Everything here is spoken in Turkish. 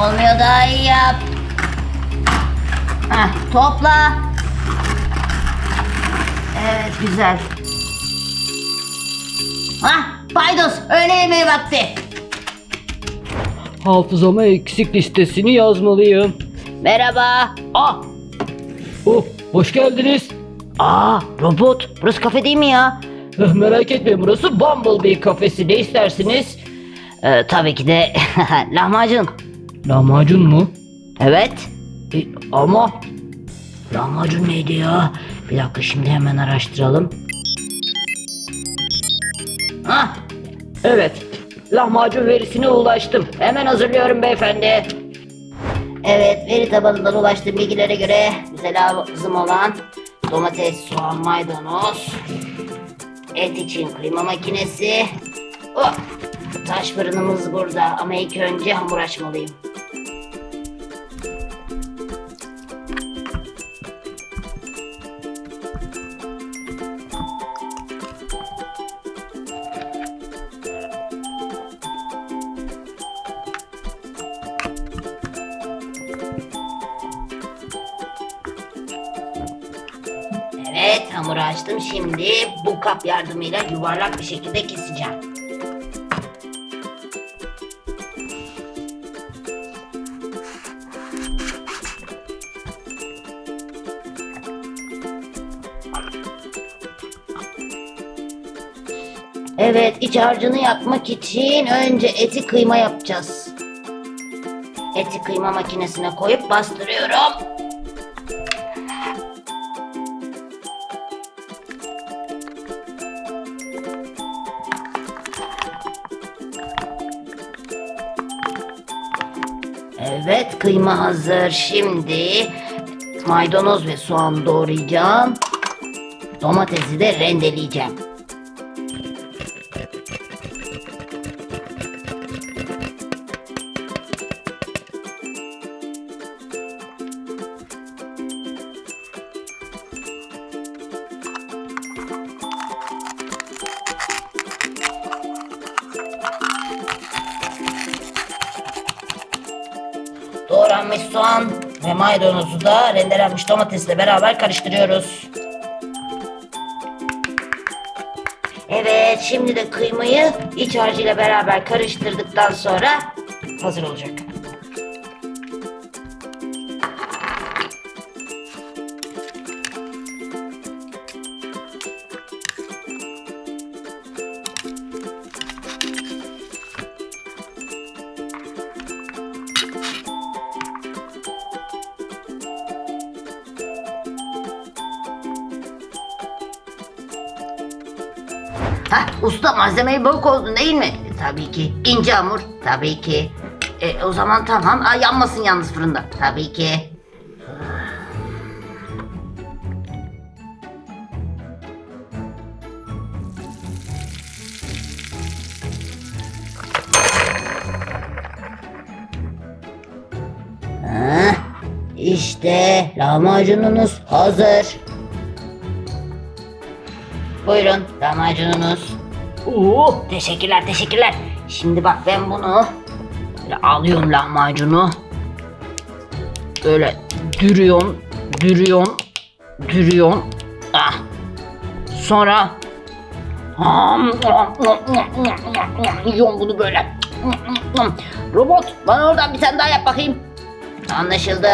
Olmuyor daha iyi yap. Heh, topla. Evet güzel. Hah paydos öğle yemeği vakti. Hafızama eksik listesini yazmalıyım. Merhaba. Ah! Oh, hoş geldiniz. Aa robot burası kafe değil mi ya? Eh, Merak etmeyin burası Bumblebee kafesi. Ne istersiniz? Ee, tabii ki de lahmacun. Lahmacun mu? Evet. E, ama Lahmacun neydi ya? Bir dakika şimdi hemen araştıralım. Hah evet. Lahmacun verisine ulaştım. Hemen hazırlıyorum beyefendi. Evet, veri tabanından ulaştığım bilgilere göre bize lazım olan domates, soğan, maydanoz, et için kıyma makinesi, oh, taş fırınımız burada ama ilk önce hamur açmalıyım. Evet, hamuru açtım. Şimdi bu kap yardımıyla yuvarlak bir şekilde keseceğim. Evet, iç harcını yapmak için önce eti kıyma yapacağız. Eti kıyma makinesine koyup bastırıyorum. Evet kıyma hazır. Şimdi maydanoz ve soğan doğrayacağım. Domatesi de rendeleyeceğim. Doğranmış soğan ve maydanozu da rendelenmiş domatesle beraber karıştırıyoruz. Evet, şimdi de kıymayı iç harcıyla beraber karıştırdıktan sonra hazır olacak. Hah, usta malzemeyi bol koydun değil mi? E, tabii ki. İnce hamur. Tabii ki. E, o zaman tamam. Aa, yanmasın yalnız fırında. Tabii ki. Hah, işte lahmacununuz hazır. Buyurun lahmacununuz. Oo, Teşekkürler teşekkürler. Şimdi bak ben bunu böyle alıyorum lahmacunu. Böyle dürüyorum, dürüyorum, dürüyorum. Ah. Sonra yiyorum bunu böyle. Robot bana oradan bir tane daha yap bakayım. Anlaşıldı.